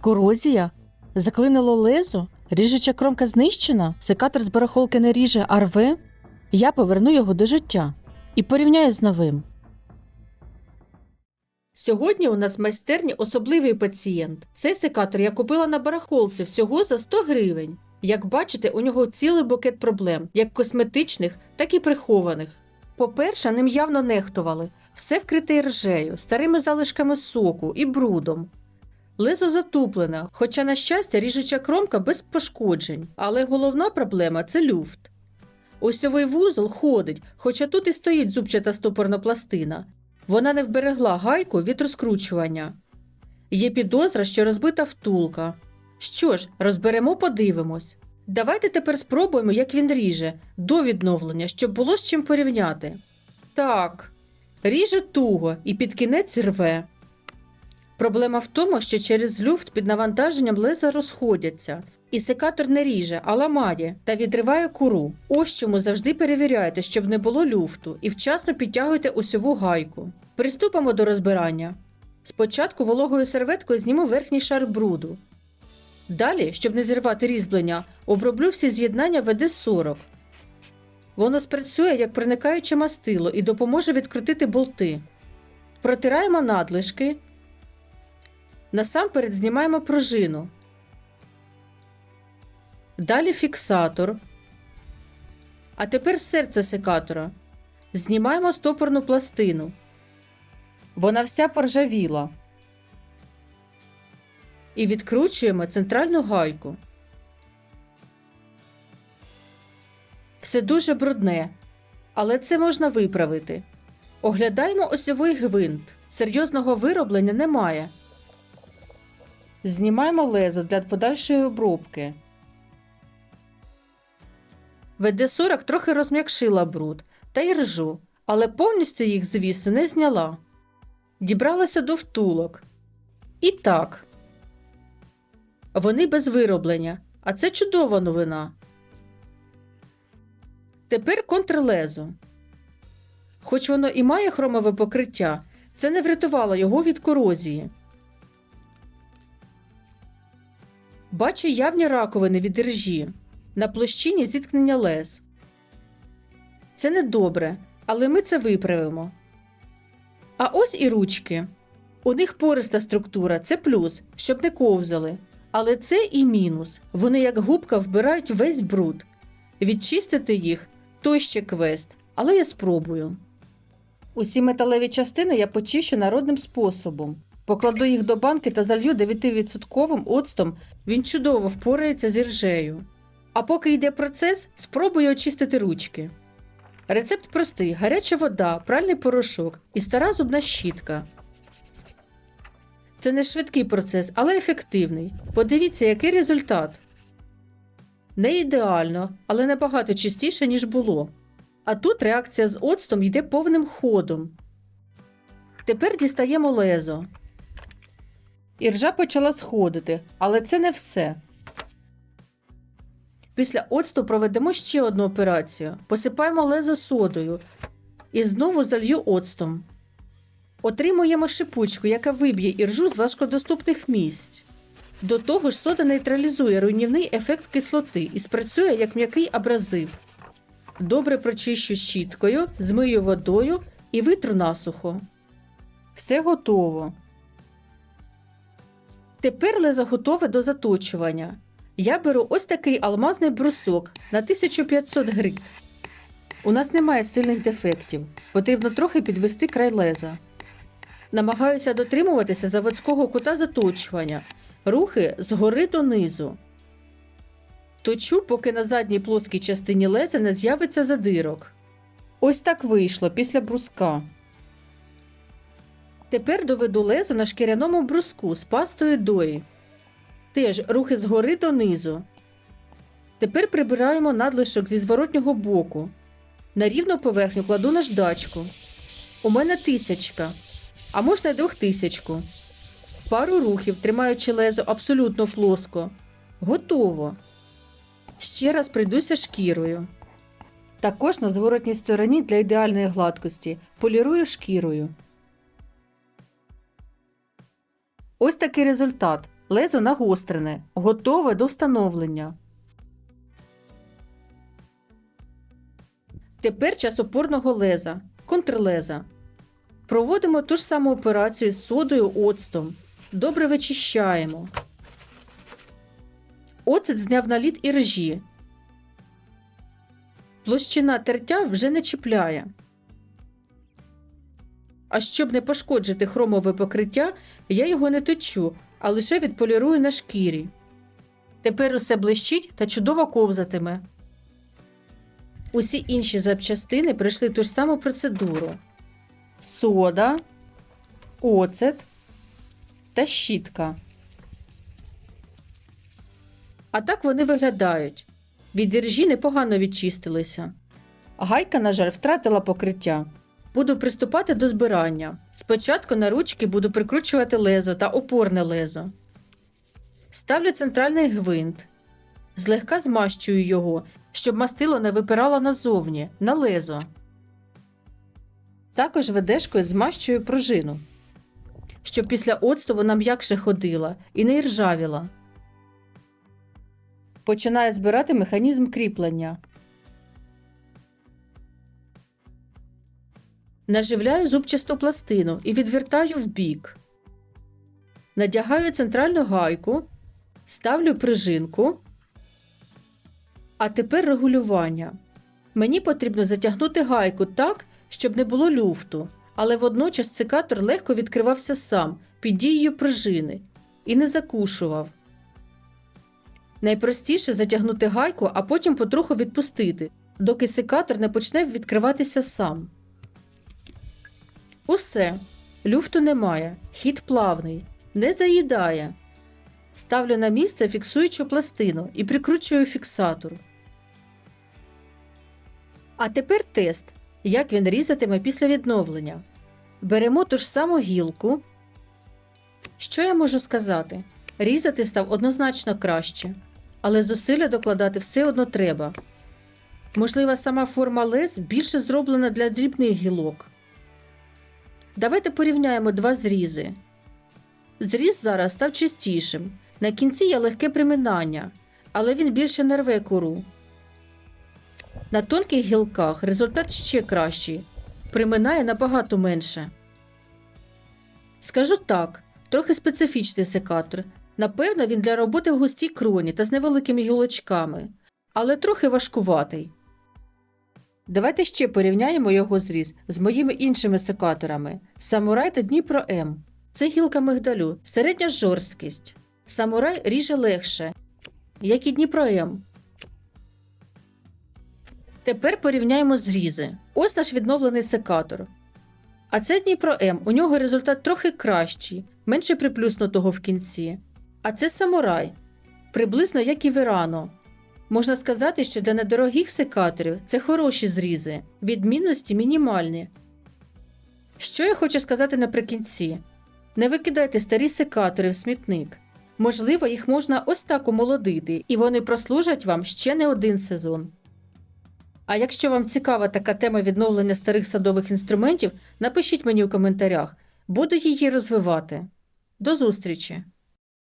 Корозія? Заклинило лезо? Ріжуча кромка знищена? Секатор з барахолки не ріже, а рве? Я поверну його до життя і порівняю з новим. Сьогодні у нас в майстерні особливий пацієнт. Цей секатор я купила на барахолці всього за 100 гривень. Як бачите, у нього цілий букет проблем, як косметичних, так і прихованих. По-перше, ним явно нехтували. Все вкрите ржею, старими залишками соку і брудом. Лезо затуплене, хоча, на щастя, ріжуча кромка без пошкоджень. Але головна проблема це люфт. Осьовий вузол ходить, хоча тут і стоїть зубчата стопорна пластина. Вона не вберегла гайку від розкручування. Є підозра, що розбита втулка. Що ж, розберемо, подивимось. Давайте тепер спробуємо, як він ріже, до відновлення, щоб було з чим порівняти. Так, ріже туго і під кінець рве. Проблема в тому, що через люфт під навантаженням леза розходяться. І секатор не ріже, а ламає та відриває куру. Ось чому завжди перевіряйте, щоб не було люфту, і вчасно підтягуйте осьову гайку. Приступимо до розбирання. Спочатку вологою серветкою зніму верхній шар бруду. Далі, щоб не зірвати різьблення, оброблю всі з'єднання ВД-40. Воно спрацює як проникаюче мастило і допоможе відкрутити болти. Протираємо надлишки. Насамперед знімаємо пружину. Далі фіксатор. А тепер серце секатора. Знімаємо стопорну пластину. Вона вся поржавіла. І відкручуємо центральну гайку. Все дуже брудне, але це можна виправити. Оглядаємо осьовий гвинт. Серйозного вироблення немає. Знімаємо лезо для подальшої обробки. ВД-40 трохи розм'якшила бруд та й ржу, але повністю їх, звісно, не зняла. Дібралася до втулок. І так. Вони без вироблення, а це чудова новина. Тепер контрлезо. Хоч воно і має хромове покриття, це не врятувало його від корозії. Бачу явні раковини від ржі на площині зіткнення лез. Це недобре, але ми це виправимо. А ось і ручки. У них пориста структура це плюс, щоб не ковзали. Але це і мінус. Вони як губка вбирають весь бруд. Відчистити їх то ще квест, але я спробую. Усі металеві частини я почищу народним способом. Покладу їх до банки та залью 9% оцтом, він чудово впорається з іржею. А поки йде процес, спробую очистити ручки. Рецепт простий: гаряча вода, пральний порошок і стара зубна щітка. Це не швидкий процес, але ефективний. Подивіться, який результат. Не ідеально, але набагато чистіше, ніж було. А тут реакція з оцтом йде повним ходом. Тепер дістаємо лезо. Іржа почала сходити, але це не все. Після оцту проведемо ще одну операцію. Посипаємо лезо содою і знову залью оцтом. Отримуємо шипучку, яка виб'є іржу з важкодоступних місць. До того ж, сода нейтралізує руйнівний ефект кислоти і спрацює як м'який абразив. Добре прочищу щіткою, змию водою і витру насухо. Все готово. Тепер лезо готове до заточування. Я беру ось такий алмазний брусок на 1500 гривень. У нас немає сильних дефектів. Потрібно трохи підвести край леза. Намагаюся дотримуватися заводського кута заточування. Рухи згори донизу. Точу, поки на задній плоскій частині леза не з'явиться задирок. Ось так вийшло після бруска. Тепер доведу лезо на шкіряному бруску з пастою дої. Теж рухи згори донизу. Тепер прибираємо надлишок зі зворотнього боку. На рівну поверхню кладу наждачку. У мене тисячка, а можна й двохтисячку. Пару рухів, тримаючи лезо абсолютно плоско. Готово. Ще раз прийдуся шкірою. Також на зворотній стороні для ідеальної гладкості полірую шкірою. Ось такий результат. Лезо нагострене, готове до встановлення. Тепер час опорного леза, контрлеза. Проводимо ту ж саму операцію з содою оцтом. Добре вичищаємо. Оцет зняв наліт і режі. Площина тертя вже не чіпляє. А щоб не пошкоджити хромове покриття, я його не точу, а лише відполірую на шкірі. Тепер усе блищить та чудово ковзатиме. Усі інші запчастини пройшли ту ж саму процедуру: сода, оцет та щітка. А так вони виглядають. Від іржі непогано відчистилися. Гайка, на жаль, втратила покриття. Буду приступати до збирання. Спочатку на ручки буду прикручувати лезо та опорне лезо. Ставлю центральний гвинт. Злегка змащую його, щоб мастило не випирало назовні, на лезо. Також ведешкою змащую пружину, щоб після оцту вона м'якше ходила і не іржавіла. Починаю збирати механізм кріплення. Наживляю зубчасту пластину і відвертаю вбік. Надягаю центральну гайку, ставлю пружинку. А тепер регулювання. Мені потрібно затягнути гайку так, щоб не було люфту, але водночас цикатор легко відкривався сам під дією пружини і не закушував. Найпростіше затягнути гайку, а потім потроху відпустити, доки секатор не почне відкриватися сам. Усе. Люфту немає, хід плавний, не заїдає. Ставлю на місце фіксуючу пластину і прикручую фіксатор. А тепер тест, як він різатиме після відновлення. Беремо ту ж саму гілку. Що я можу сказати? Різати став однозначно краще, але зусилля докладати все одно треба. Можливо, сама форма лез більше зроблена для дрібних гілок. Давайте порівняємо два зрізи. Зріз зараз став чистішим. На кінці є легке приминання, але він більше не рве кору. На тонких гілках результат ще кращий. Приминає набагато менше. Скажу так, трохи специфічний секатор. Напевно, він для роботи в густій кроні та з невеликими гілочками, але трохи важкуватий. Давайте ще порівняємо його зріз з моїми іншими секаторами Самурай та Дніпро М. Це гілка мигдалю, середня жорсткість. Самурай ріже легше, як і Дніпро М. Тепер порівняємо зрізи. Ось наш відновлений секатор. А це Дніпро М. У нього результат трохи кращий, менше приплюснутого в кінці. А це самурай, приблизно як і Верано. Можна сказати, що для недорогих секаторів це хороші зрізи, відмінності мінімальні. Що я хочу сказати наприкінці: не викидайте старі секатори в смітник. Можливо, їх можна ось так омолодити, і вони прослужать вам ще не один сезон. А якщо вам цікава така тема відновлення старих садових інструментів, напишіть мені у коментарях, буду її розвивати. До зустрічі!